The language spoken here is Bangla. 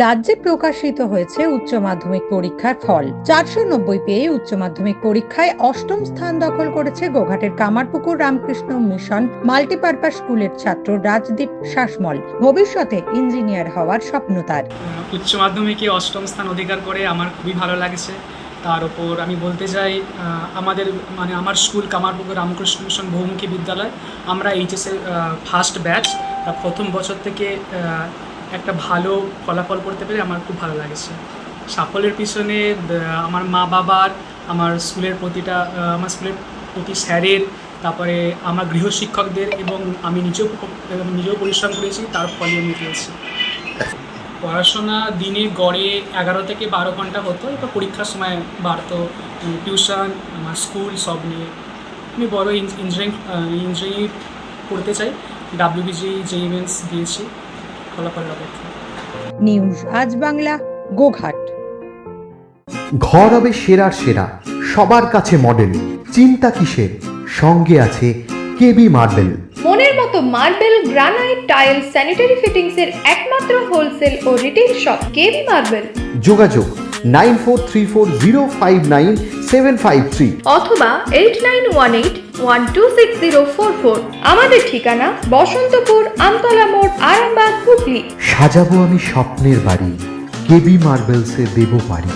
রাজ্যে প্রকাশিত হয়েছে উচ্চ মাধ্যমিক পরীক্ষার ফল। চারশো নব্বই পেয়ে উচ্চ মাধ্যমিক পরীক্ষায় অষ্টম স্থান দখল করেছে গোঘাটের কামারপুকুর রামকৃষ্ণ মিশন মাল্টিপারপাস স্কুলের ছাত্র রাজদীপ শাসমল। ভবিষ্যতে ইঞ্জিনিয়ার হওয়ার স্বপ্ন তার। উচ্চ মাধ্যমিকে অষ্টম স্থান অধিকার করে আমার খুবই ভালো লাগছে। তার ওপর আমি বলতে চাই আমাদের মানে আমার স্কুল কামারপুকুর রামকৃষ্ণ মিশন বহুমুখী বিদ্যালয়। আমরা এইচএসের ফার্স্ট ব্যাচ প্রথম বছর থেকে একটা ভালো ফলাফল করতে পেরে আমার খুব ভালো লাগছে। সাফল্যের পিছনে আমার মা বাবার, আমার স্কুলের প্রতিটা আমার স্কুলের প্রতি স্যারের, তারপরে আমার গৃহশিক্ষকদের এবং আমি নিজেও নিজেও পরিশ্রম করেছি, তার ফলে আমি পেয়েছি। পড়াশোনা দিনে গড়ে এগারো থেকে বারো ঘণ্টা হতো, এবার পরীক্ষার সময় বাড়তো টিউশন আমার স্কুল সব নিয়ে। আমি বড় ইঞ্জিনিয়ারিং ইঞ্জিনিয়ারিং পড়তে চাই। ডাব্লিউবিজি জেইমেন্স দিয়েছি। অপেক্ষা নিউজ আজ বাংলা গোঘাট। ঘর হবে সেরার সেরা সবার কাছে মডেল চিন্তা কিসের? সঙ্গে আছে কেবি মার্বেল মনের মতো marble granite tile sanitary fittings এর একমাত্র হোলসেল ও রিটেল শপ কেবি মার্বেল যোগাযোগ nine four three four zero five nine seven five three. অথবা eight nine one eight one two six zero four four আমাদের ঠিকানা বসন্তপুর আমতলা মোড় আরামবাগ হুগলি। সাজাবো আমি স্বপ্নের বাড়ি কেবি মার্বেলসে দেবো বাড়ি।